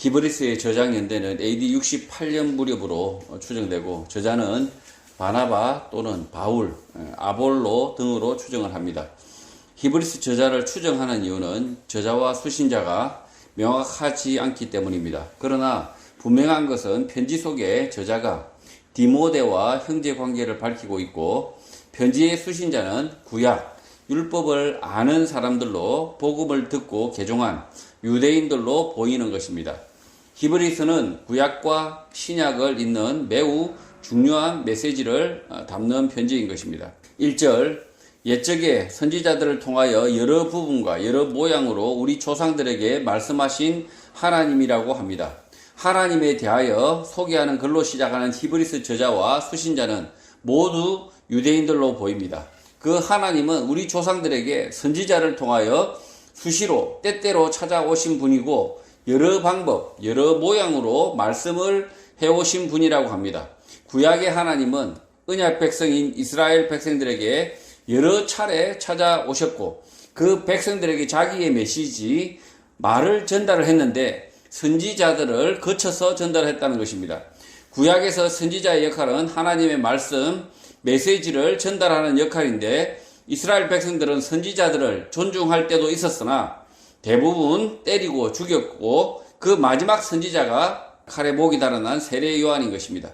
히브리스의 저장 연대는 AD 68년 무렵으로 추정되고 저자는 바나바 또는 바울, 아볼로 등으로 추정을 합니다. 히브리스 저자를 추정하는 이유는 저자와 수신자가 명확하지 않기 때문입니다. 그러나 분명한 것은 편지 속에 저자가 디모데와 형제 관계를 밝히고 있고 편지의 수신자는 구약, 율법을 아는 사람들로 복음을 듣고 개종한 유대인들로 보이는 것입니다. 히브리스는 구약과 신약을 잇는 매우 중요한 메시지를 어, 담는 편지인 것입니다. 1절 옛적에 선지자들을 통하여 여러 부분과 여러 모양으로 우리 조상들에게 말씀하신 하나님이라고 합니다. 하나님에 대하여 소개하는 글로 시작하는 히브리스 저자와 수신자는 모두 유대인들로 보입니다. 그 하나님은 우리 조상들에게 선지자를 통하여 수시로 때때로 찾아오신 분이고 여러 방법, 여러 모양으로 말씀을 해오신 분이라고 합니다. 구약의 하나님은 언약 백성인 이스라엘 백성들에게 여러 차례 찾아오셨고 그 백성들에게 자기의 메시지, 말을 전달을 했는데 선지자들을 거쳐서 전달했다는 것입니다. 구약에서 선지자의 역할은 하나님의 말씀, 메시지를 전달하는 역할인데 이스라엘 백성들은 선지자들을 존중할 때도 있었으나 대부분 때리고 죽였고 그 마지막 선지자가 칼에 목이 달아난 세례 요한인 것입니다.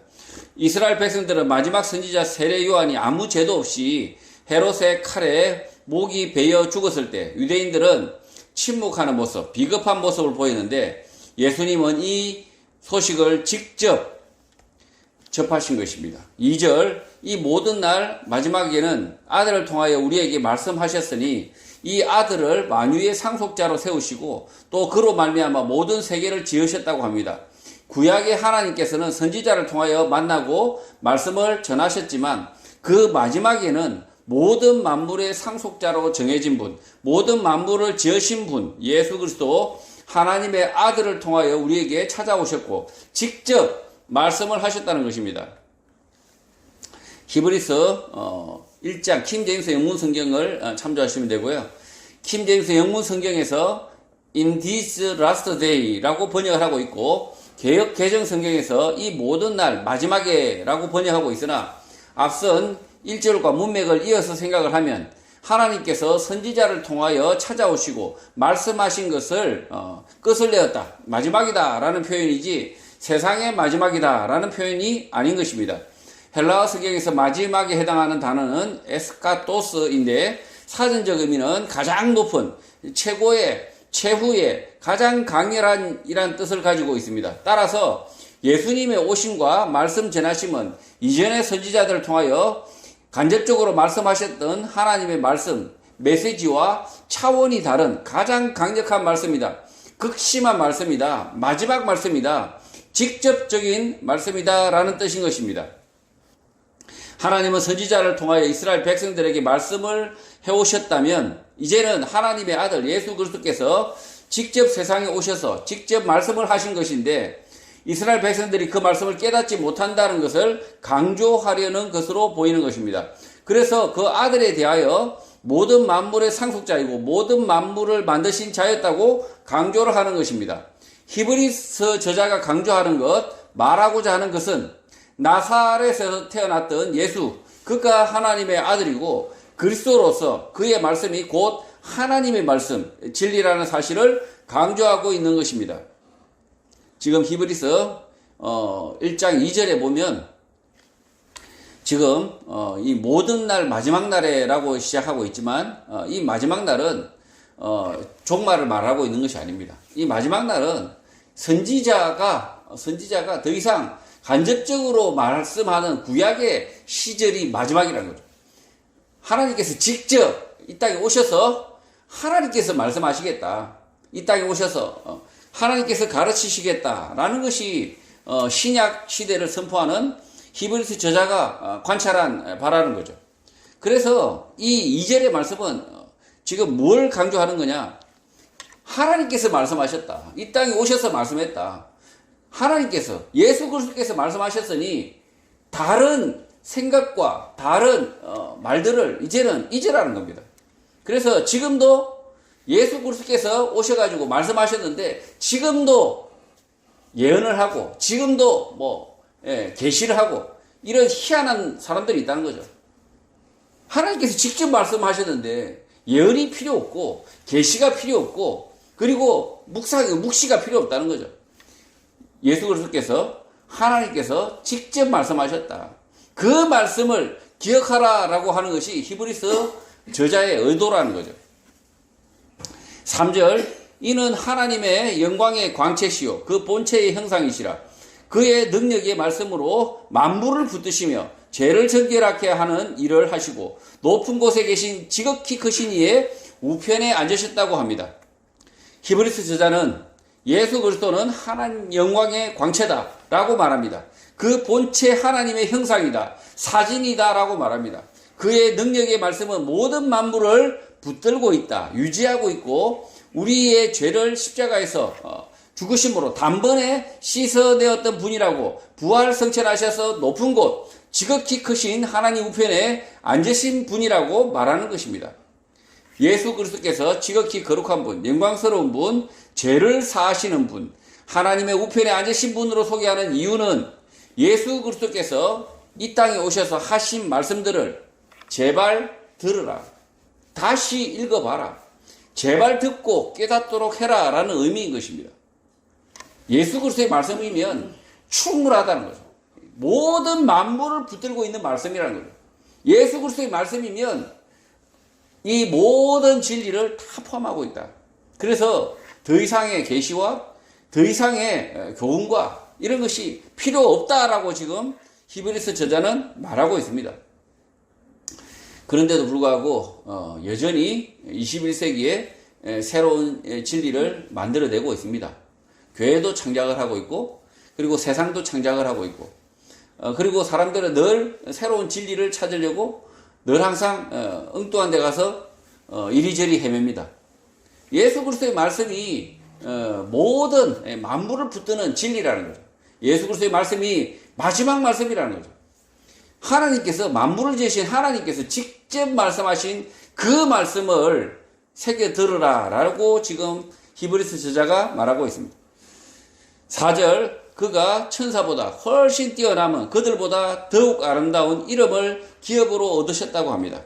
이스라엘 백성들은 마지막 선지자 세례 요한이 아무 죄도 없이 헤롯의 칼에 목이 베어 죽었을 때 유대인들은 침묵하는 모습, 비겁한 모습을 보이는데 예수님은 이 소식을 직접 접하신 것입니다. 2절 이 모든 날 마지막에는 아들을 통하여 우리에게 말씀하셨으니 이 아들을 만유의 상속자로 세우시고 또 그로 말미암아 모든 세계를 지으셨다고 합니다. 구약의 하나님께서는 선지자를 통하여 만나고 말씀을 전하셨지만 그 마지막에는 모든 만물의 상속자로 정해진 분, 모든 만물을 지으신 분, 예수 그리스도 하나님의 아들을 통하여 우리에게 찾아오셨고 직접 말씀을 하셨다는 것입니다. 히브리서 어, 1장 킴제임스 영문 성경을 어, 참조하시면 되고요. 킴제임스 영문 성경에서 in this last day라고 번역을 하고 있고 개혁 개정 성경에서 이 모든 날 마지막에라고 번역하고 있으나 앞선 1절과 문맥을 이어서 생각을 하면 하나님께서 선지자를 통하여 찾아오시고 말씀하신 것을 어, 끝을 내었다 마지막이다라는 표현이지 세상의 마지막이다라는 표현이 아닌 것입니다. 헬라어 성경에서 마지막에 해당하는 단어는 에스카토스인데 사전적 의미는 가장 높은 최고의 최후의 가장 강렬한 이란 뜻을 가지고 있습니다. 따라서 예수님의 오심과 말씀 전하심은 이전의 선지자들을 통하여 간접적으로 말씀하셨던 하나님의 말씀, 메시지와 차원이 다른 가장 강력한 말씀이다. 극심한 말씀이다. 마지막 말씀이다. 직접적인 말씀이다 라는 뜻인 것입니다. 하나님은 선지자를 통하여 이스라엘 백성들에게 말씀을 해오셨다면 이제는 하나님의 아들 예수 그리스도께서 직접 세상에 오셔서 직접 말씀을 하신 것인데 이스라엘 백성들이 그 말씀을 깨닫지 못한다는 것을 강조하려는 것으로 보이는 것입니다. 그래서 그 아들에 대하여 모든 만물의 상속자이고 모든 만물을 만드신 자였다고 강조를 하는 것입니다. 히브리스 저자가 강조하는 것, 말하고자 하는 것은 나사렛에서 태어났던 예수, 그가 하나님의 아들이고 그리스도로서 그의 말씀이 곧 하나님의 말씀, 진리라는 사실을 강조하고 있는 것입니다. 지금 히브리서 어, 1장 2절에 보면 지금 어, 이 모든 날 마지막 날에라고 시작하고 있지만 어, 이 마지막 날은 어, 종말을 말하고 있는 것이 아닙니다. 이 마지막 날은 선지자가 선지자가 더 이상 간접적으로 말씀하는 구약의 시절이 마지막이라는 거죠. 하나님께서 직접 이 땅에 오셔서 하나님께서 말씀하시겠다. 이 땅에 오셔서 어, 하나님께서 가르치시겠다라는 것이 어, 신약 시대를 선포하는 히브리스 저자가 어, 관찰한 바라는 거죠. 그래서 이 2절의 말씀은 지금 뭘 강조하는 거냐? 하나님께서 말씀하셨다. 이 땅에 오셔서 말씀했다. 하나님께서 예수 그리스도께서 말씀하셨으니 다른 생각과 다른 어, 말들을 이제는 잊으라는 겁니다. 그래서 지금도 예수 그리스도께서 오셔가지고 말씀하셨는데 지금도 예언을 하고 지금도 뭐 예, 계시를 하고 이런 희한한 사람들이 있다는 거죠. 하나님께서 직접 말씀하셨는데 예언이 필요 없고 계시가 필요 없고 그리고 묵상 묵시가 필요 없다는 거죠. 예수 그리스도께서 하나님께서 직접 말씀하셨다. 그 말씀을 기억하라라고 하는 것이 히브리서 저자의 의도라는 거죠. 3절 이는 하나님의 영광의 광채시요 그 본체의 형상이시라 그의 능력의 말씀으로 만물을 붙드시며 죄를 정결하게 하는 일을 하시고 높은 곳에 계신 지극히 크신 이의 우편에 앉으셨다고 합니다. 히브리스 저자는 예수 그리스도는 하나님 영광의 광채다라고 말합니다. 그 본체 하나님의 형상이다, 사진이다라고 말합니다. 그의 능력의 말씀은 모든 만물을 붙들고 있다, 유지하고 있고 우리의 죄를 십자가에서 어, 죽으심으로 단번에 씻어내었던 분이라고 부활 성천하셔서 높은 곳 지극히 크신 하나님 우편에 앉으신 분이라고 말하는 것입니다. 예수 그리스도께서 지극히 거룩한 분, 영광스러운 분, 죄를 사하시는 분, 하나님의 우편에 앉으신 분으로 소개하는 이유는 예수 그리스도께서 이 땅에 오셔서 하신 말씀들을 제발 들으라. 다시 읽어봐라. 제발 듣고 깨닫도록 해라. 라는 의미인 것입니다. 예수 그리스도의 말씀이면 충분하다는 거죠. 모든 만물을 붙들고 있는 말씀이라는 거죠. 예수 그리스도의 말씀이면 이 모든 진리를 다 포함하고 있다. 그래서 더 이상의 계시와 더 이상의 교훈과 이런 것이 필요 없다라고 지금 히브리스 저자는 말하고 있습니다. 그런데도 불구하고 어, 여전히 21세기에 새로운 진리를 만들어내고 있습니다. 교회도 창작을 하고 있고 그리고 세상도 창작을 하고 있고 어, 그리고 사람들은 늘 새로운 진리를 찾으려고 늘 항상 어, 엉뚱한 데 가서 어, 이리저리 헤맵니다. 예수 그리스도의 말씀이 어, 모든 예, 만물을 붙드는 진리라는 거죠. 예수 그리스도의 말씀이 마지막 말씀이라는 거죠. 하나님께서 만물을 지으신 하나님께서 직접 말씀하신 그 말씀을 새겨 들으라라고 지금 히브리스 저자가 말하고 있습니다. 4절 그가 천사보다 훨씬 뛰어남은 그들보다 더욱 아름다운 이름을 기업으로 얻으셨다고 합니다.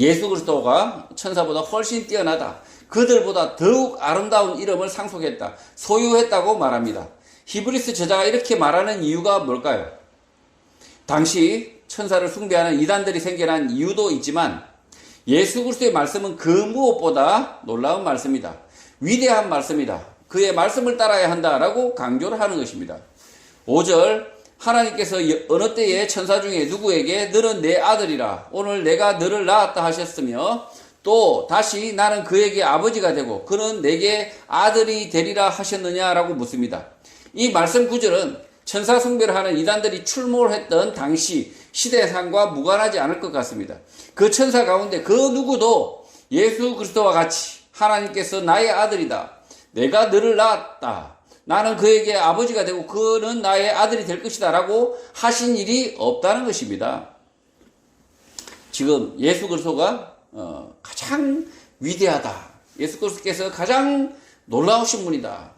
예수 그리스도가 천사보다 훨씬 뛰어나다. 그들보다 더욱 아름다운 이름을 상속했다. 소유했다고 말합니다. 히브리스 저자가 이렇게 말하는 이유가 뭘까요? 당시 천사를 숭배하는 이단들이 생겨난 이유도 있지만 예수 그리스도의 말씀은 그 무엇보다 놀라운 말씀이다. 위대한 말씀이다. 그의 말씀을 따라야 한다라고 강조를 하는 것입니다. 5절 하나님께서 어느 때에 천사 중에 누구에게 너는 내 아들이라 오늘 내가 너를 낳았다 하셨으며 또 다시 나는 그에게 아버지가 되고 그는 내게 아들이 되리라 하셨느냐라고 묻습니다. 이 말씀 구절은 천사 숭배를 하는 이단들이 출몰 했던 당시 시대상과 무관하지 않을 것 같습니다. 그 천사 가운데 그 누구도 예수 그리스도와 같이 하나님께서 나의 아들이다. 내가 너를 낳았다. 나는 그에게 아버지가 되고 그는 나의 아들이 될 것이다. 라고 하신 일이 없다는 것입니다. 지금 예수 그리스도가 어, 가장 위대하다. 예수 그리스도께서 가장 놀라우신 분이다.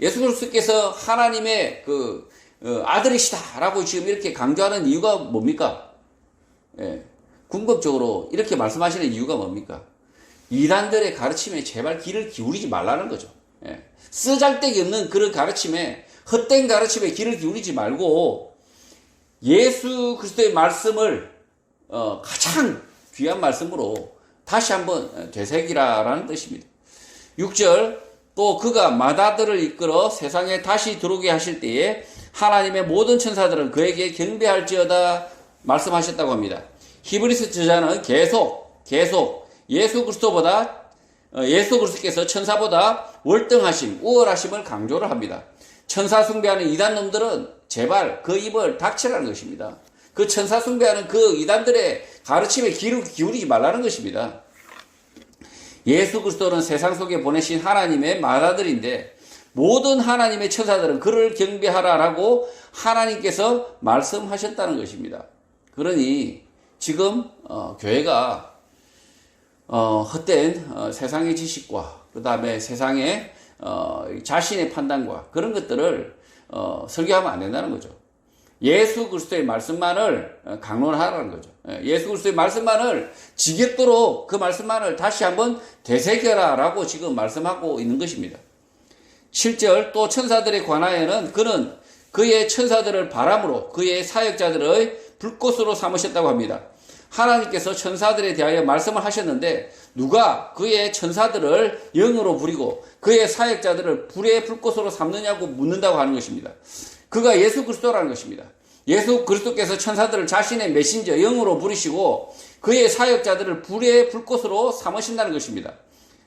예수 그리스도께서 하나님의 그 어, 아들이시다라고 지금 이렇게 강조하는 이유가 뭡니까? 예, 궁극적으로 이렇게 말씀하시는 이유가 뭡니까? 이단들의 가르침에 제발 귀를 기울이지 말라는 거죠. 예, 쓰잘데기 없는 그런 가르침에 헛된 가르침에 귀를 기울이지 말고 예수 그리스도의 말씀을 어, 가장 귀한 말씀으로 다시 한번 되새기라라는 뜻입니다. 6절 또 그가 마다들을 이끌어 세상에 다시 들어오게 하실 때에 하나님의 모든 천사들은 그에게 경배할지어다 말씀하셨다고 합니다. 히브리스 저자는 계속 계속 예수 그리스도보다 어, 예수 그리스도께서 천사보다 월등하심, 우월하심을 강조를 합니다. 천사 숭배하는 이단 놈들은 제발 그 입을 닥치라는 것입니다. 그 천사 숭배하는 그 이단들의 가르침에 기울이지 말라는 것입니다. 예수 그리스도는 세상 속에 보내신 하나님의 맏아들인데 모든 하나님의 천사들은 그를 경배하라라고 하나님께서 말씀하셨다는 것입니다. 그러니 지금 어, 교회가 어, 헛된 어, 세상의 지식과 그 다음에 세상의 어, 자신의 판단과 그런 것들을 어, 설교하면 안 된다는 거죠. 예수 그리스도의 말씀만을 어, 강론하라는 거죠. 예, 예수 그리스도의 말씀만을 지겹도록 그 말씀만을 다시 한번 되새겨라라고 지금 말씀하고 있는 것입니다. 7절 또 천사들에 관하여는 그는 그의 천사들을 바람으로 그의 사역자들의 불꽃으로 삼으셨다고 합니다. 하나님께서 천사들에 대하여 말씀을 하셨는데 누가 그의 천사들을 영으로 부리고 그의 사역자들을 불의 불꽃으로 삼느냐고 묻는다고 하는 것입니다. 그가 예수 그리스도라는 것입니다. 예수 그리스도께서 천사들을 자신의 메신저 영으로 부리시고 그의 사역자들을 불의 불꽃으로 삼으신다는 것입니다.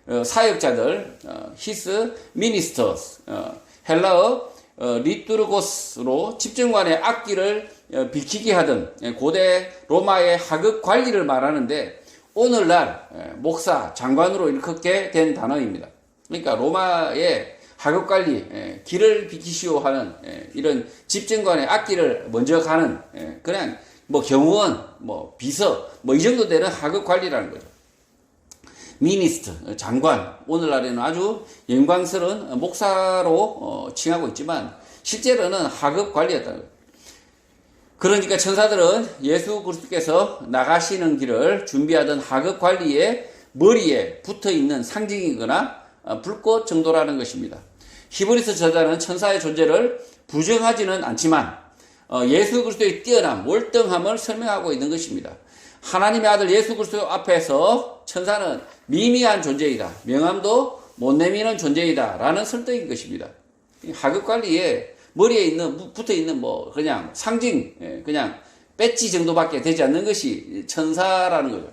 어, 사역자들, 어, his ministers, 어, 헬라어 어, 리투르고스로 집정관의 악기를 어, 비키게 하던 예, 고대 로마의 하급 관리를 말하는데 오늘날 예, 목사, 장관으로 일컫게 된 단어입니다. 그러니까 로마의 하급 관리, 예, 길을 비키시오 하는 예, 이런 집정관의 악기를 먼저 가는 예, 그냥 뭐 경호원, 뭐 비서, 뭐 이 정도 되는 하급 관리라는 거죠. 미니스트, 장관, 오늘날에는 아주 영광스러운 목사로 어, 칭하고 있지만 실제로는 하급 관리였다는 거예요. 그러니까 천사들은 예수 그리스도께서 나가시는 길을 준비하던 하급 관리의 머리에 붙어 있는 상징이거나 어, 불꽃 정도라는 것입니다. 히브리서 저자는 천사의 존재를 부정하지는 않지만 어, 예수 그리스도의 뛰어남, 월등함을 설명하고 있는 것입니다. 하나님의 아들 예수 그리스도 앞에서 천사는 미미한 존재이다. 명함도 못 내미는 존재이다. 라는 설득인 것입니다. 하급 관리에 머리에 있는, 붙어 있는 뭐, 그냥 상징, 예, 그냥 배지 정도밖에 되지 않는 것이 천사라는 거죠.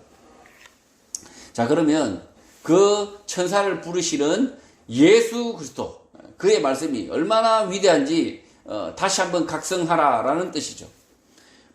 자, 그러면 그 천사를 부르시는 예수 그리스도, 그의 말씀이 얼마나 위대한지 어, 다시 한번 각성하라라는 뜻이죠.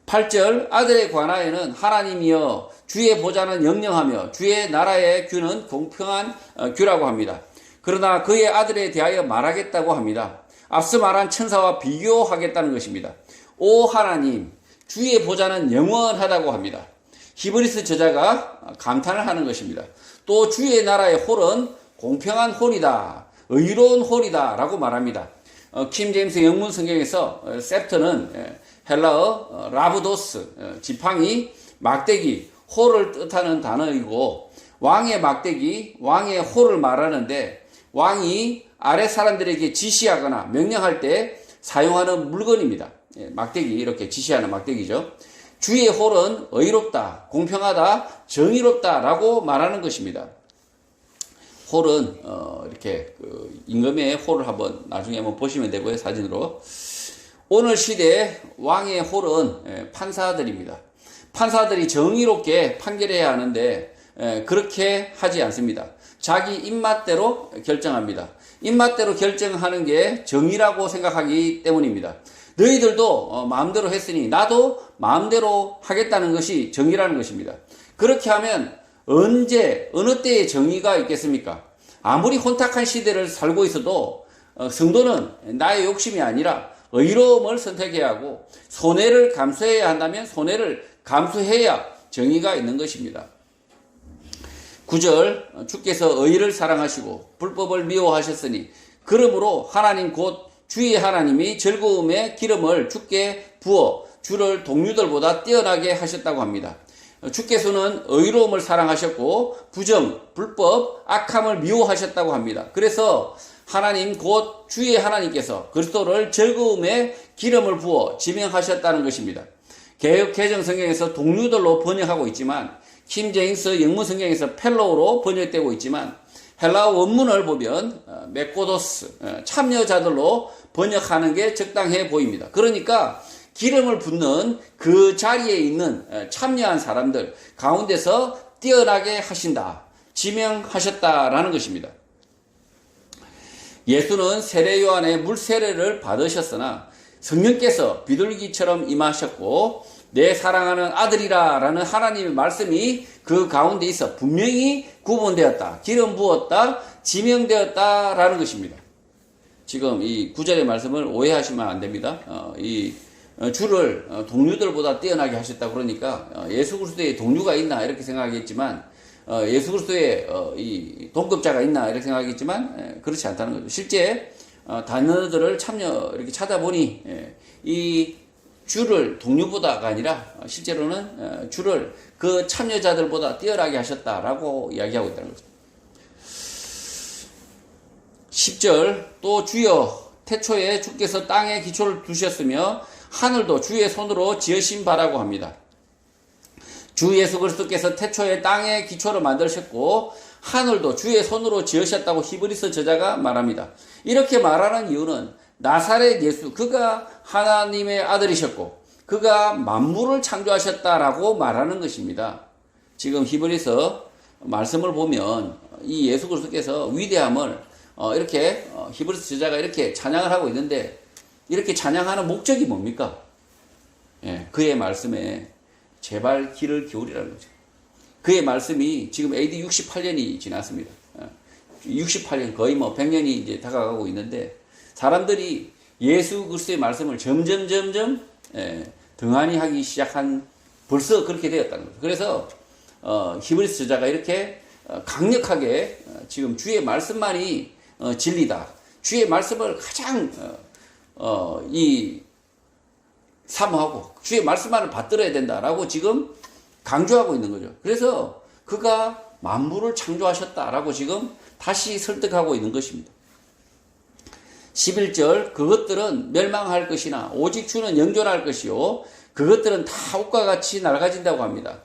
8절 아들에 관하여는 하나님이여 주의 보좌는 영영하며 주의 나라의 규는 공평한 어, 규라고 합니다. 그러나 그의 아들에 대하여 말하겠다고 합니다. 앞서 말한 천사와 비교하겠다는 것입니다. 오 하나님 주의 보좌는 영원하다고 합니다. 히브리스 저자가 감탄을 하는 것입니다. 또 주의 나라의 홀은 공평한 홀이다. 의로운 홀이다. 라고 말합니다. 어, 킴 제임스 영문 성경에서 어, 셉터는 예, 헬라어 어, 라브도스 어, 지팡이 막대기 홀을 뜻하는 단어이고 왕의 막대기 왕의 홀을 말하는데 왕이 아래 사람들에게 지시하거나 명령할 때 사용하는 물건입니다. 예, 막대기 이렇게 지시하는 막대기죠. 주의 홀은 의롭다, 공평하다, 정의롭다라고 말하는 것입니다. 홀은 어, 이렇게 그 임금의 홀을 한번 나중에 한번 보시면 되고요 사진으로 오늘 시대 왕의 홀은 예, 판사들입니다. 판사들이 정의롭게 판결해야 하는데 예, 그렇게 하지 않습니다. 자기 입맛대로 결정합니다. 입맛대로 결정하는 게 정의라고 생각하기 때문입니다. 너희들도 어, 마음대로 했으니 나도 마음대로 하겠다는 것이 정의라는 것입니다. 그렇게 하면 언제 어느 때에 정의가 있겠습니까? 아무리 혼탁한 시대를 살고 있어도 어, 성도는 나의 욕심이 아니라 의로움을 선택해야 하고 손해를 감수해야 한다면 손해를 감수해야 정의가 있는 것입니다. 9절 주께서 의를 사랑하시고 불법을 미워하셨으니 그러므로 하나님 곧 주의 하나님이 즐거움의 기름을 주께 부어 주를 동료들보다 뛰어나게 하셨다고 합니다. 주께서는 의로움을 사랑하셨고 부정, 불법, 악함을 미워하셨다고 합니다. 그래서 하나님 곧 주의 하나님께서 그리스도를 즐거움의 기름을 부어 지명하셨다는 것입니다. 개혁 개정 성경에서 동료들로 번역하고 있지만 킴 제임스 영문 성경에서 펠로우로 번역되고 있지만 헬라어 원문을 보면 어, 메코도스 어, 참여자들로 번역하는 게 적당해 보입니다. 그러니까 기름을 붓는 그 자리에 있는 어, 참여한 사람들 가운데서 뛰어나게 하신다. 지명하셨다라는 것입니다. 예수는 세례 요한의 물 세례를 받으셨으나 성령께서 비둘기처럼 임하셨고 내 사랑하는 아들이라 라는 하나님의 말씀이 그 가운데 있어 분명히 구분되었다. 기름 부었다. 지명되었다 라는 것입니다. 지금 이 구절의 말씀을 오해하시면 안 됩니다. 어, 이 어, 주를 어, 동료들보다 뛰어나게 하셨다 그러니까 어, 예수 그리스도의 동료가 있나 이렇게 생각하겠지만 어, 예수 그리스도의 어, 이 동급자가 있나 이렇게 생각하겠지만 예, 그렇지 않다는 거죠. 실제 어, 단어들을 참여 이렇게 찾아보니 예, 이 주를 동료보다가 아니라 어, 실제로는 어, 주를 그 참여자들보다 뛰어나게 하셨다라고 이야기하고 있다는 거죠. 10절 또 주여 태초에 주께서 땅에 기초를 두셨으며 하늘도 주의 손으로 지으신 바라고 합니다. 주 예수 그리스도께서 태초에 땅에 기초를 만드셨고 하늘도 주의 손으로 지으셨다고 히브리서 저자가 말합니다. 이렇게 말하는 이유는 나사렛 예수 그가 하나님의 아들이셨고 그가 만물을 창조하셨다라고 말하는 것입니다. 지금 히브리서 말씀을 보면 이 예수 그리스도께서 위대함을 어, 이렇게 어, 히브리서 저자가 이렇게 찬양을 하고 있는데 이렇게 찬양하는 목적이 뭡니까? 예, 그의 말씀에 제발 귀를 기울이라는 거죠. 그의 말씀이 지금 AD 68년이 지났습니다. 68년 거의 뭐 100년이 이제 다가가고 있는데 사람들이 예수 그리스도의 말씀을 점점 점점 예, 등한히 하기 시작한 벌써 그렇게 되었다는 거죠. 그래서 어, 히브리스 저자가 이렇게 어, 강력하게 어, 지금 주의 말씀만이 어, 진리다. 주의 말씀을 가장 어, 어, 이 사모하고 주의 말씀만을 받들어야 된다라고 지금 강조하고 있는 거죠. 그래서 그가 만물을 창조하셨다라고 지금 다시 설득하고 있는 것입니다. 11절 그것들은 멸망할 것이나 오직 주는 영존할 것이요 그것들은 다 옷과 같이 낡아진다고 합니다.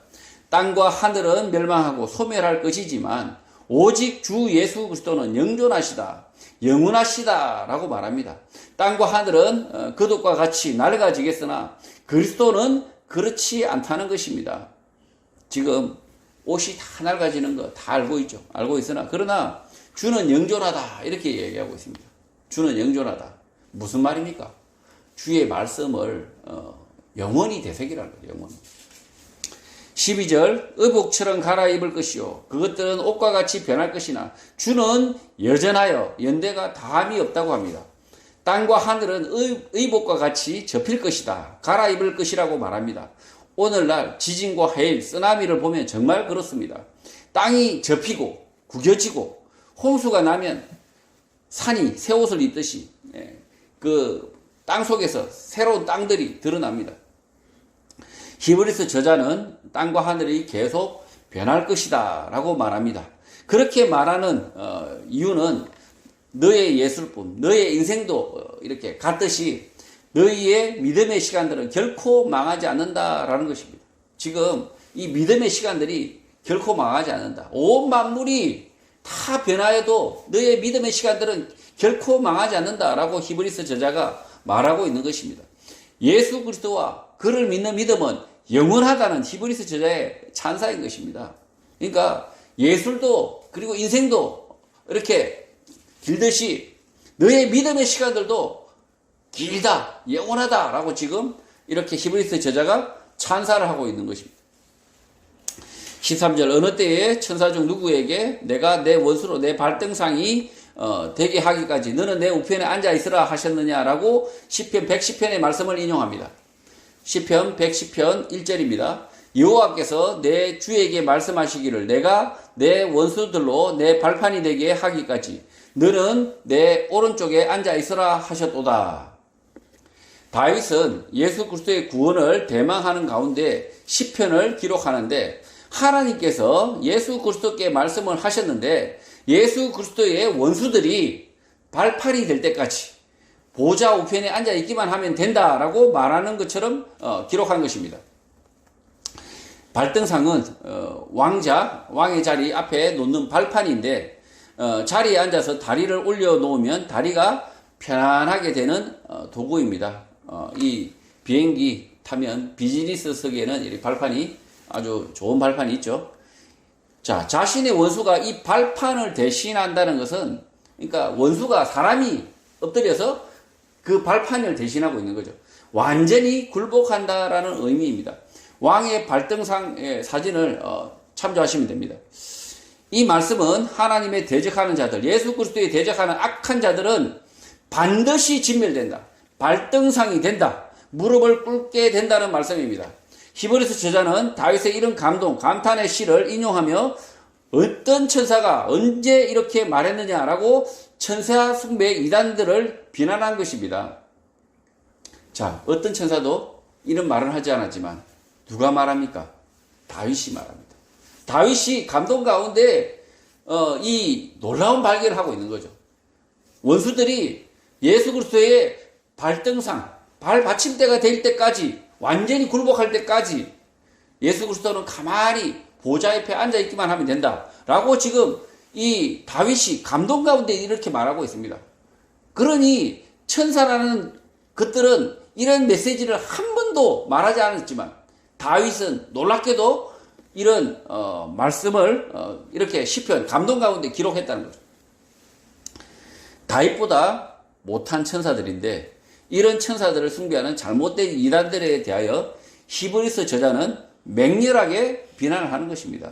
땅과 하늘은 멸망하고 소멸할 것이지만 오직 주 예수 그리스도는 영존하시다. 영원하시다라고 말합니다. 땅과 하늘은 어, 그것과 같이 낡아지겠으나 그리스도는 그렇지 않다는 것입니다. 지금 옷이 다 낡아지는 거 다 알고 있죠. 알고 있으나 그러나 주는 영존하다 이렇게 얘기하고 있습니다. 주는 영존하다. 무슨 말입니까? 주의 말씀을 어, 영원히 되새기라는 거예요. 영원히. 12절 의복처럼 갈아입을 것이요 그것들은 옷과 같이 변할 것이나 주는 여전하여 연대가 다함이 없다고 합니다. 땅과 하늘은 의, 의복과 같이 접힐 것이다. 갈아입을 것이라고 말합니다. 오늘날 지진과 해일, 쓰나미를 보면 정말 그렇습니다. 땅이 접히고 구겨지고 홍수가 나면 산이 새 옷을 입듯이 예, 그땅 속에서 새로운 땅들이 드러납니다. 히브리스 저자는 땅과 하늘이 계속 변할 것이다 라고 말합니다. 그렇게 말하는 어, 이유는 너의 예술뿐, 너의 인생도 어, 이렇게 같듯이 너희의 믿음의 시간들은 결코 망하지 않는다라는 것입니다. 지금 이 믿음의 시간들이 결코 망하지 않는다. 온 만물이 다 변하여도 너의 믿음의 시간들은 결코 망하지 않는다라고 히브리스 저자가 말하고 있는 것입니다. 예수 그리스도와 그를 믿는 믿음은 영원하다는 히브리스 저자의 찬사인 것입니다. 그러니까 예술도 그리고 인생도 이렇게 길듯이 너의 믿음의 시간들도 길다, 영원하다라고 지금 이렇게 히브리스 저자가 찬사를 하고 있는 것입니다. 13절 어느 때에 천사 중 누구에게 내가 내 원수로 내 발등상이 어, 되게 하기까지 너는 내 우편에 앉아 있으라 하셨느냐라고 시편 110편의 말씀을 인용합니다. 시편 110편 1절입니다. 여호와께서 내 주에게 말씀하시기를 내가 내 원수들로 내 발판이 되게 하기까지 너는 내 오른쪽에 앉아 있으라 하셨도다. 다윗은 예수 그리스도의 구원을 대망하는 가운데 시편을 기록하는데 하나님께서 예수 그리스도께 말씀을 하셨는데 예수 그리스도의 원수들이 발판이 될 때까지 보좌 우편에 앉아 있기만 하면 된다라고 말하는 것처럼 어, 기록한 것입니다. 발등상은 어, 왕자 왕의 자리 앞에 놓는 발판인데 어, 자리에 앉아서 다리를 올려 놓으면 다리가 편안하게 되는 어, 도구입니다. 어, 이 비행기 타면 비즈니스석에는 이 발판이 아주 좋은 발판이 있죠. 자, 자신의 원수가 이 발판을 대신한다는 것은 그러니까 원수가 사람이 엎드려서 그 발판을 대신하고 있는 거죠. 완전히 굴복한다라는 의미입니다. 왕의 발등상의 사진을 어, 참조하시면 됩니다. 이 말씀은 하나님의 대적하는 자들, 예수 그리스도에 대적하는 악한 자들은 반드시 진멸된다. 발등상이 된다. 무릎을 꿇게 된다는 말씀입니다. 히브리스 저자는 다윗의 이런 감동, 감탄의 시를 인용하며 어떤 천사가 언제 이렇게 말했느냐라고 천사 숭배 이단들을 비난한 것입니다. 자, 어떤 천사도 이런 말을 하지 않았지만 누가 말합니까? 다윗이 말합니다. 다윗이 감동 가운데 어, 이 놀라운 발견을 하고 있는 거죠. 원수들이 예수 그리스도의 발등상, 발 받침대가 될 때까지 완전히 굴복할 때까지 예수 그리스도는 가만히 보좌 옆에 앉아 있기만 하면 된다. 라고 지금 이 다윗이 감동 가운데 이렇게 말하고 있습니다. 그러니 천사라는 것들은 이런 메시지를 한 번도 말하지 않았지만 다윗은 놀랍게도 이런 어, 말씀을 어, 이렇게 시편 감동 가운데 기록했다는 거죠. 다윗보다 못한 천사들인데 이런 천사들을 숭배하는 잘못된 이단들에 대하여 히브리서 저자는 맹렬하게 비난을 하는 것입니다.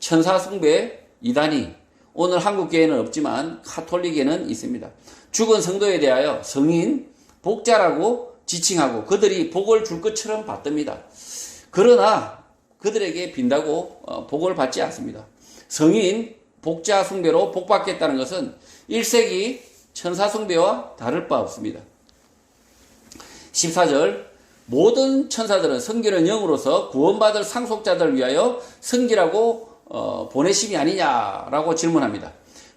천사 숭배 이단이 오늘 한국교회는 없지만 카톨릭에는 있습니다. 죽은 성도에 대하여 성인, 복자라고 지칭하고 그들이 복을 줄 것처럼 받듭니다. 그러나 그들에게 빈다고 어, 복을 받지 않습니다. 성인, 복자 숭배로 복받겠다는 것은 1세기 천사 숭배와 다를 바 없습니다. 14절 모든 천사들은 성기는 영으로서 구원받을 상속자들을 위하여 성기라고 어, 보내심이 아니냐라고 질문합니다.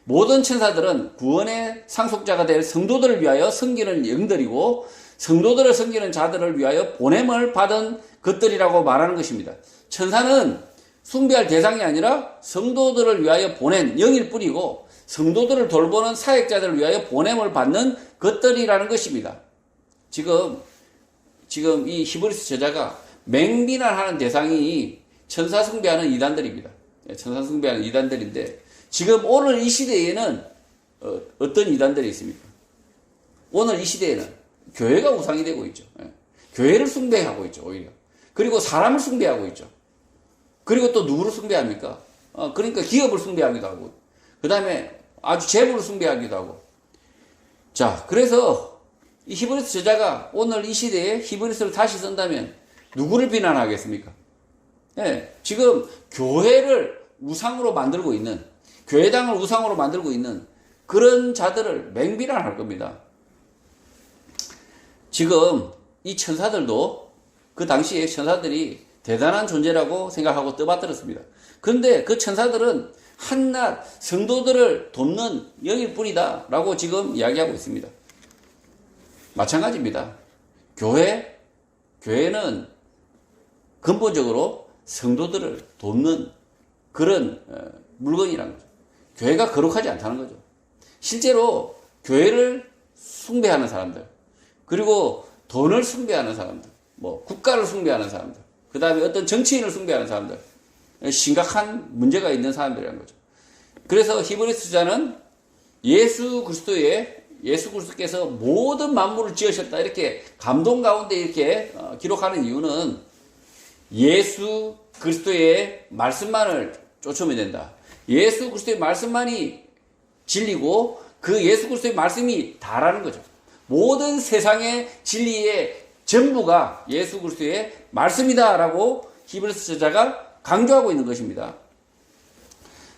모든 천사들은 구원의 상속자가 될 성도들을 위하여 성기는 영들이고 성도들을 섬기는 자들을 위하여 보냄을 받은 것들이라고 말하는 것입니다. 천사는 숭배할 대상이 아니라 성도들을 위하여 보낸 영일 뿐이고 성도들을 돌보는 사역자들을 위하여 보냄을 받는 것들이라는 것입니다. 지금 지금 이 히브리스 저자가 맹비난하는 대상이 천사 숭배하는 이단들입니다. 예, 천사 숭배하는 이단들인데 지금 오늘 이 시대에는 어, 떤 이단들이 있습니까? 오늘 이 시대에는 교회가 우상이 되고 있죠. 예. 교회를 숭배하고 있죠, 오히려. 그리고 사람을 숭배하고 있죠. 그리고 또 누구를 숭배합니까? 어, 그러니까 기업을 숭배하기도 하고, 그 다음에 아주 재물을 숭배하기도 하고. 자, 그래서 이 히브리스 저자가 오늘 이 시대에 히브리스를 다시 쓴다면 누구를 비난하겠습니까? 예, 지금 교회를 우상으로 만들고 있는, 교회당을 우상으로 만들고 있는 그런 자들을 맹비난할 겁니다. 지금 이 천사들도 그 당시에 천사들이 대단한 존재라고 생각하고 떠받들었습니다. 그런데 그 천사들은 한낱 성도들을 돕는 영일 뿐이다 라고 지금 이야기하고 있습니다. 마찬가지입니다. 교회, 교회는 근본적으로 성도들을 돕는 그런 어, 물건이라는 거죠. 교회가 거룩하지 않다는 거죠. 실제로 교회를 숭배하는 사람들, 그리고 돈을 숭배하는 사람들, 뭐 국가를 숭배하는 사람들, 그 다음에 어떤 정치인을 숭배하는 사람들, 심각한 문제가 있는 사람들이라는 거죠. 그래서 히브리스자는 예수 그리스도의 예수 그리스도께서 모든 만물을 지으셨다 이렇게 감동 가운데 이렇게 어, 기록하는 이유는 예수 그리스도의 말씀만을 쫓으면 된다. 예수 그리스도의 말씀만이 진리고 그 예수 그리스도의 말씀이 다라는 거죠. 모든 세상의 진리의 전부가 예수 그리스도의 말씀이다라고 히브리서 저자가 강조하고 있는 것입니다.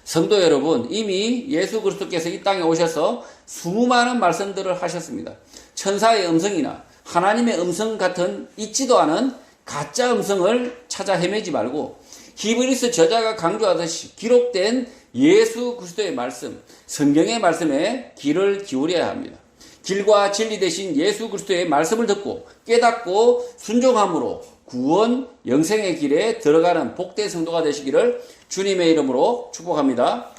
성도 여러분, 이미 예수 그리스도께서 이 땅에 오셔서 수많은 말씀들을 하셨습니다. 천사의 음성이나 하나님의 음성 같은 있지도 않은 가짜 음성을 찾아 헤매지 말고 히브리스 저자가 강조하듯이 기록된 예수 그리스도의 말씀, 성경의 말씀에 귀를 기울여야 합니다. 길과 진리 대신 예수 그리스도의 말씀을 듣고 깨닫고 순종함으로 구원 영생의 길에 들어가는 복된 성도가 되시기를 주님의 이름으로 축복합니다.